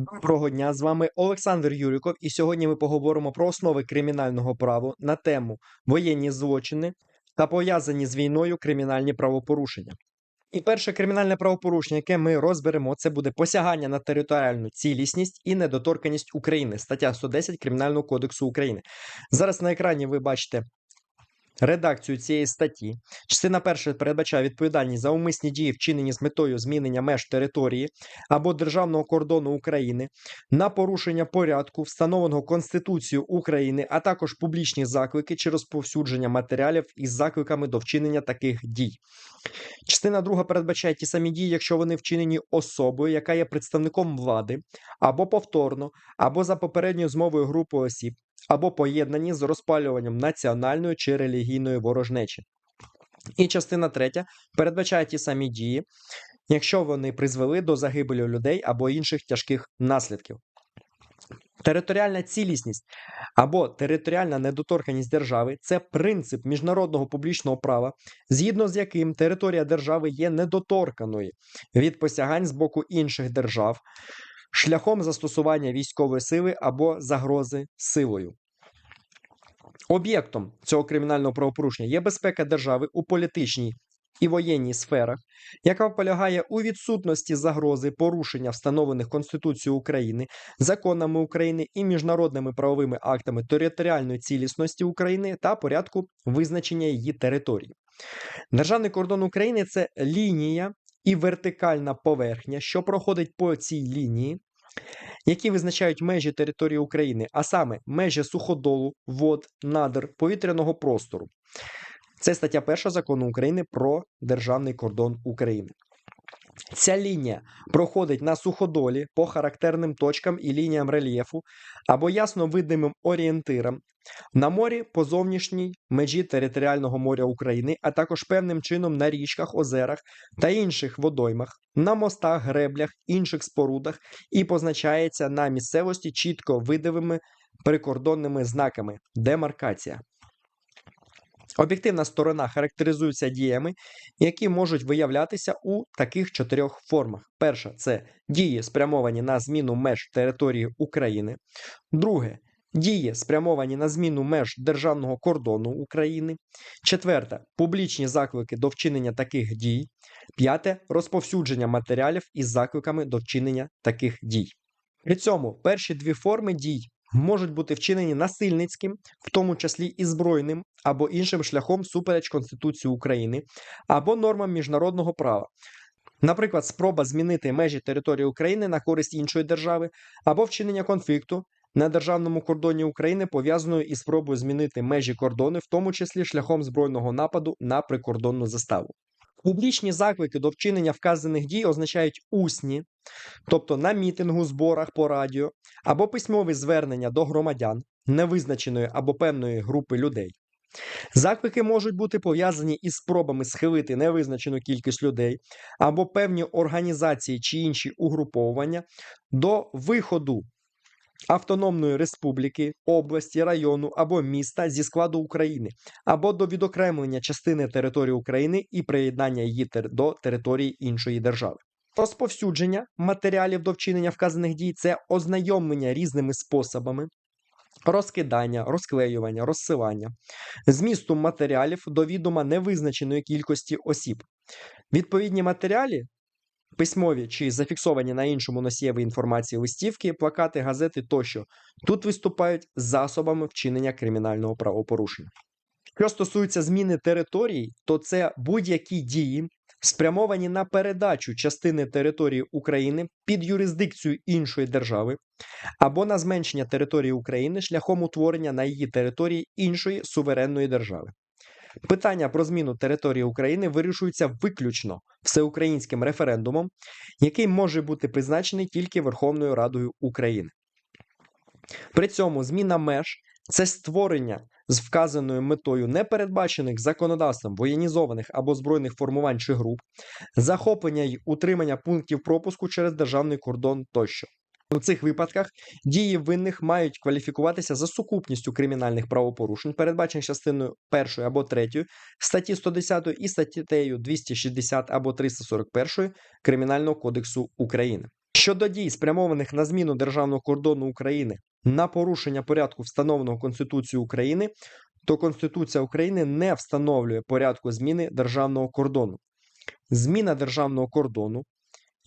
Доброго дня, з вами Олександр Юріков, і сьогодні ми поговоримо про основи кримінального права на тему воєнні злочини та пов'язані з війною кримінальні правопорушення. І перше кримінальне правопорушення, яке ми розберемо, це буде посягання на територіальну цілісність і недоторканість України, стаття 110 Кримінального кодексу України. Зараз на екрані ви бачите редакцію цієї статті. Частина перша передбачає відповідальність за умисні дії, вчинені з метою змінення меж території або державного кордону України на порушення порядку, встановленого Конституцією України, а також публічні заклики чи розповсюдження матеріалів із закликами до вчинення таких дій. Частина друга передбачає ті самі дії, якщо вони вчинені особою, яка є представником влади, або повторно, або за попередньою змовою групи осіб, або поєднані з розпалюванням національної чи релігійної ворожнечі. І частина третя передбачає ті самі дії, якщо вони призвели до загибелі людей або інших тяжких наслідків. Територіальна цілісність або територіальна недоторканність держави це принцип міжнародного публічного права, згідно з яким територія держави є недоторканою від посягань з боку інших держав шляхом застосування військової сили або загрози силою. Об'єктом цього кримінального правопорушення є безпека держави у політичній і воєнній сферах, яка полягає у відсутності загрози порушення встановлених Конституцією України, законами України і міжнародними правовими актами територіальної цілісності України та порядку визначення її території. Державний кордон України це лінія і вертикальна поверхня, що проходить по цій лінії, які визначають межі території України, а саме межі суходолу, вод, надр, повітряного простору. Це стаття 1 закону України про державний кордон України. Ця лінія проходить на суходолі по характерним точкам і лініям рельєфу або ясно видимим орієнтирам на морі по зовнішній межі територіального моря України, а також певним чином на річках, озерах та інших водоймах, на мостах, греблях, інших спорудах і позначається на місцевості чітко видимими прикордонними знаками демаркація. Об'єктивна сторона характеризується діями, які можуть виявлятися у таких чотирьох формах. Перша це дії, спрямовані на зміну меж території України. Друге дії, спрямовані на зміну меж державного кордону України. Четверте публічні заклики до вчинення таких дій. П'яте розповсюдження матеріалів із закликами до вчинення таких дій. При цьому перші дві форми дій можуть бути вчинені насильницьким, в тому числі і збройним або іншим шляхом супереч Конституції України або нормам міжнародного права. Наприклад, спроба змінити межі території України на користь іншої держави або вчинення конфлікту на державному кордоні України пов'язаною із спробою змінити межі кордони, в тому числі шляхом збройного нападу на прикордонну заставу. Публічні заклики до вчинення вказаних дій означають усні, тобто на мітингу, зборах по радіо, або письмові звернення до громадян невизначеної або певної групи людей. Заклики можуть бути пов'язані із спробами схилити невизначену кількість людей або певні організації чи інші угруповування до виходу Автономної республіки, області, району або міста зі складу України, або до відокремлення частини території України і приєднання її до території іншої держави. Розповсюдження матеріалів до вчинення вказаних дій це ознайомлення різними способами, розкидання, розклеювання, розсилання, змісту матеріалів до відома невизначеної кількості осіб. Відповідні матеріалі письмові чи зафіксовані на іншому носієві інформації листівки, плакати, газети тощо тут виступають засобами вчинення кримінального правопорушення. Що стосується зміни території, то це будь-які дії, спрямовані на передачу частини території України під юрисдикцію іншої держави або на зменшення території України шляхом утворення на її території іншої суверенної держави. Питання про зміну території України вирішується виключно всеукраїнським референдумом, який може бути призначений тільки Верховною Радою України. При цьому зміна меж це створення з вказаною метою непередбачених законодавством воєнізованих або збройних формувань чи груп, захоплення й утримання пунктів пропуску через державний кордон тощо. У цих випадках дії винних мають кваліфікуватися за сукупністю кримінальних правопорушень, передбачених частиною 1 або 3 статті 110 і статтею 260 або 341 Кримінального кодексу України. Щодо дій, спрямованих на зміну державного кордону України на порушення порядку, встановленого Конституцією України, то Конституція України не встановлює порядку зміни державного кордону. Зміна державного кордону,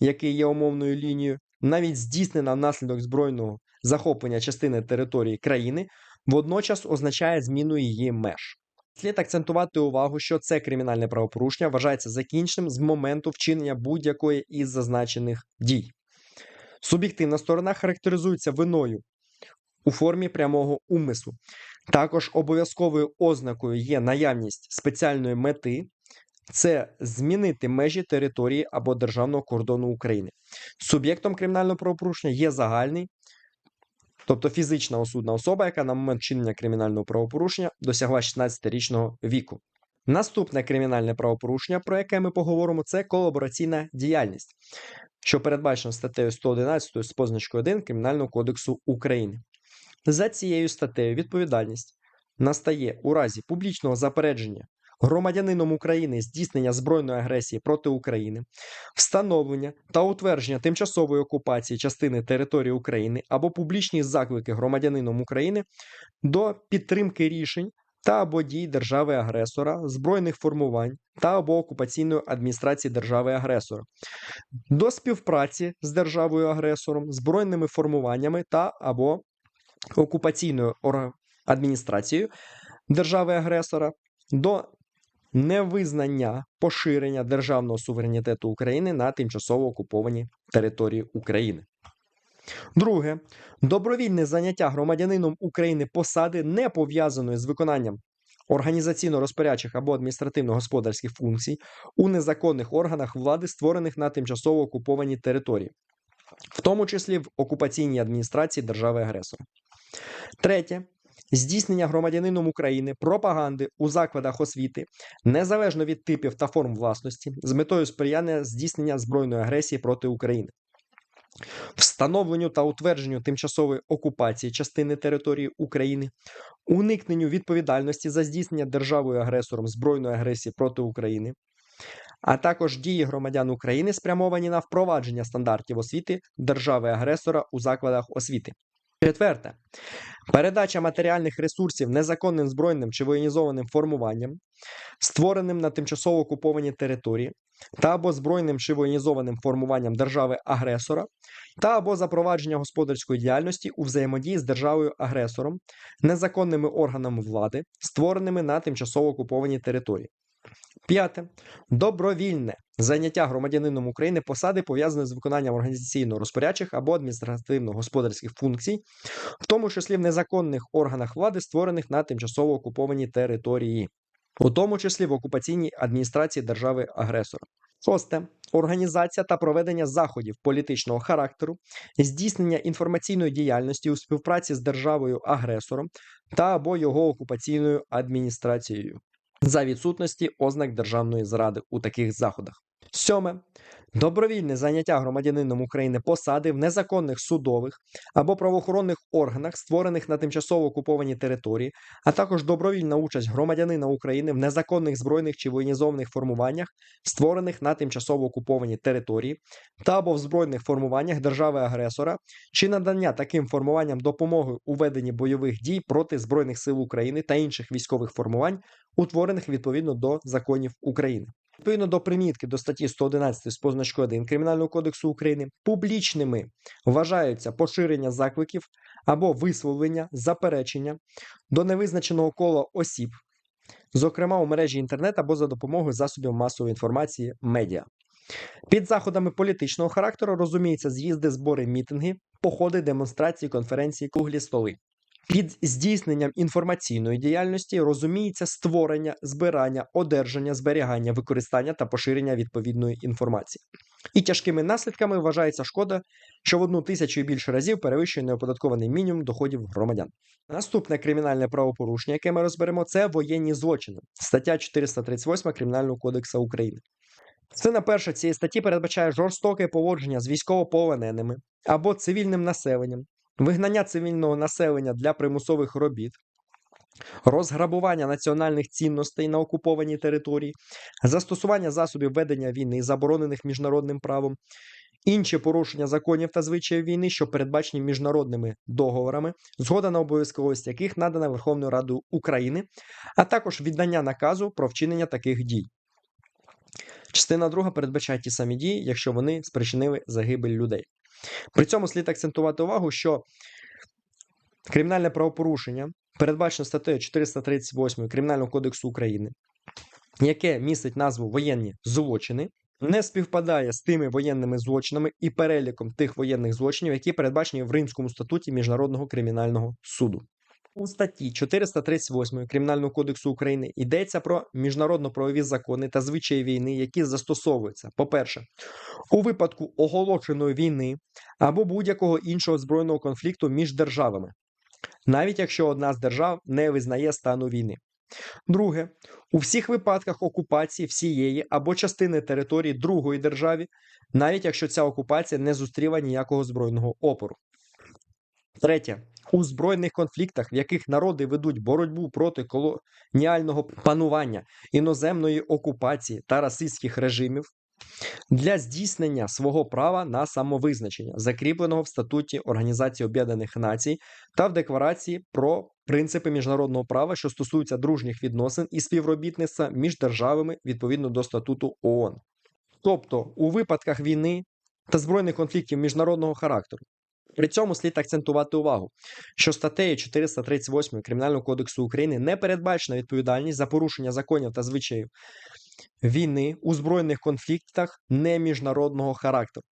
який є умовною лінією, навіть здійснена внаслідок збройного захоплення частини території країни, водночас означає зміну її меж. Слід акцентувати увагу, що це кримінальне правопорушення вважається закінченим з моменту вчинення будь-якої із зазначених дій. Суб'єктивна сторона характеризується виною у формі прямого умислу. Також обов'язковою ознакою є наявність спеціальної мети це змінити межі території або державного кордону України. Суб'єктом кримінального правопорушення є загальний, тобто фізична осудна особа, яка на момент чинення кримінального правопорушення досягла 16-річного віку. Наступне кримінальне правопорушення, про яке ми поговоримо, це колабораційна діяльність, що передбачено статтею 111 з позначкою 1 Кримінального кодексу України. За цією статтею відповідальність настає у разі публічного запередження громадянином України здійснення збройної агресії проти України, встановлення та утвердження тимчасової окупації частини території України або публічні заклики громадянином України до підтримки рішень та або дій держави-агресора, збройних формувань та або окупаційної адміністрації держави-агресора, до співпраці з державою-агресором, збройними формуваннями та або окупаційною адміністрацією держави-агресора, до невизнання поширення державного суверенітету України на тимчасово окуповані території України. Друге, добровільне заняття громадянином України посади, не пов'язаної з виконанням організаційно-розпорядчих або адміністративно-господарських функцій у незаконних органах влади, створених на тимчасово окупованій території, в тому числі в окупаційній адміністрації держави-агресора. Третє. Здійснення громадянином України пропаганди у закладах освіти незалежно від типів та форм власності з метою сприяння здійснення збройної агресії проти України, встановленню та утвердженню тимчасової окупації частини території України, уникненню відповідальності за здійснення державою агресором збройної агресії проти України, а також дії громадян України спрямовані на впровадження стандартів освіти держави-агресора у закладах освіти. Четверте. Передача матеріальних ресурсів незаконним збройним чи воєнізованим формуванням, створеним на тимчасово окупованій території, та або збройним чи воєнізованим формуванням держави-агресора, та або запровадження господарської діяльності у взаємодії з державою-агресором, незаконними органами влади, створеними на тимчасово окупованій території. П'яте. Добровільне заняття громадянином України посади пов'язаної з виконанням організаційно-розпорядчих або адміністративно-господарських функцій, в тому числі в незаконних органах влади, створених на тимчасово окупованій території, у тому числі в окупаційній адміністрації держави-агресора. Шосте. Організація та проведення заходів політичного характеру, здійснення інформаційної діяльності у співпраці з державою-агресором та або його окупаційною адміністрацією за відсутності ознак державної зради у таких заходах. Сьоме. Добровільне заняття громадянином України посади в незаконних судових або правоохоронних органах, створених на тимчасово окупованій території, а також добровільна участь громадянина України в незаконних збройних чи воєнізованих формуваннях, створених на тимчасово окупованій території, та або в збройних формуваннях держави-агресора, чи надання таким формуванням допомоги у веденні бойових дій проти Збройних сил України та інших військових формувань, утворених відповідно до законів України. Відповідно до примітки до статті 111 з позначкою 1 Кримінального кодексу України, публічними вважаються поширення закликів або висловлення, заперечення до невизначеного кола осіб, зокрема у мережі інтернет або за допомогою засобів масової інформації медіа. Під заходами політичного характеру розуміється з'їзди, збори, мітинги, походи, демонстрації, конференції, круглі столи. Під здійсненням інформаційної діяльності розуміється створення, збирання, одержання, зберігання, використання та поширення відповідної інформації. І тяжкими наслідками вважається шкода, що в одну тисячу і більше разів перевищує неоподаткований мінімум доходів громадян. Наступне кримінальне правопорушення, яке ми розберемо, це воєнні злочини. Стаття 438 Кримінального кодексу України. Частина перша цієї статті передбачає жорстоке поводження з військовополоненими або цивільним населенням, вигнання цивільного населення для примусових робіт, розграбування національних цінностей на окупованій території, застосування засобів ведення війни, заборонених міжнародним правом, інші порушення законів та звичаїв війни, що передбачені міжнародними договорами, згода на обов'язковість яких надана Верховною Радою України, а також віддання наказу про вчинення таких дій. Частина друга передбачає ті самі дії, якщо вони спричинили загибель людей. При цьому слід акцентувати увагу, що кримінальне правопорушення передбачено статтею 438 Кримінального кодексу України, яке містить назву воєнні злочини, не співпадає з тими воєнними злочинами і переліком тих воєнних злочинів, які передбачені в Римському статуті Міжнародного кримінального суду. У статті 438 Кримінального кодексу України йдеться про міжнародно-правові закони та звичаї війни, які застосовуються, по-перше, у випадку оголошеної війни або будь-якого іншого збройного конфлікту між державами, навіть якщо одна з держав не визнає стану війни. Друге, у всіх випадках окупації всієї або частини території другої держави, навіть якщо ця окупація не зустріла ніякого збройного опору. Третє. У збройних конфліктах, в яких народи ведуть боротьбу проти колоніального панування, іноземної окупації та расистських режимів, для здійснення свого права на самовизначення, закріпленого в статуті Організації Об'єднаних Націй та в декларації про принципи міжнародного права, що стосуються дружніх відносин і співробітництва між державами відповідно до статуту ООН. Тобто, у випадках війни та збройних конфліктів міжнародного характеру. При цьому слід акцентувати увагу, що статтею 438 Кримінального кодексу України не передбачена відповідальність за порушення законів та звичаїв війни у збройних конфліктах не міжнародного характеру.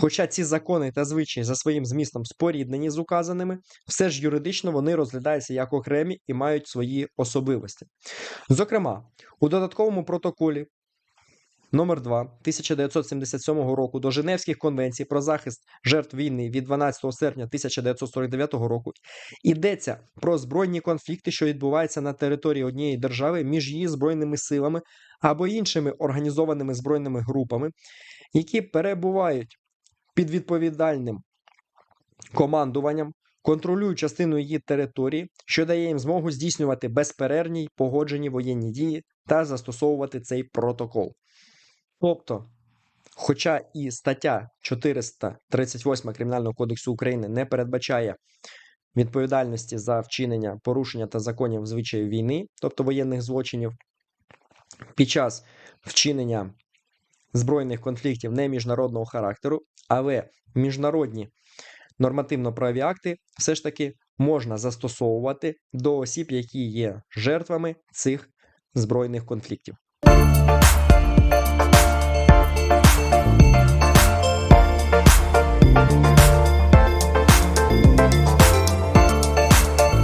Хоча ці закони та звичаї за своїм змістом споріднені з указаними, все ж юридично вони розглядаються як окремі і мають свої особливості. Зокрема, у додатковому протоколі номер 2 1977 року до Женевських конвенцій про захист жертв війни від 12 серпня 1949 року йдеться про збройні конфлікти, що відбуваються на території однієї держави між її збройними силами або іншими організованими збройними групами, які перебувають під відповідальним командуванням, контролюють частину її території, що дає їм змогу здійснювати безперервні погоджені воєнні дії та застосовувати цей протокол. Тобто, хоча і стаття 438 Кримінального кодексу України не передбачає відповідальності за вчинення порушення та законів звичаїв війни, тобто воєнних злочинів, під час вчинення збройних конфліктів не міжнародного характеру, але міжнародні нормативно-правові акти все ж таки можна застосовувати до осіб, які є жертвами цих збройних конфліктів.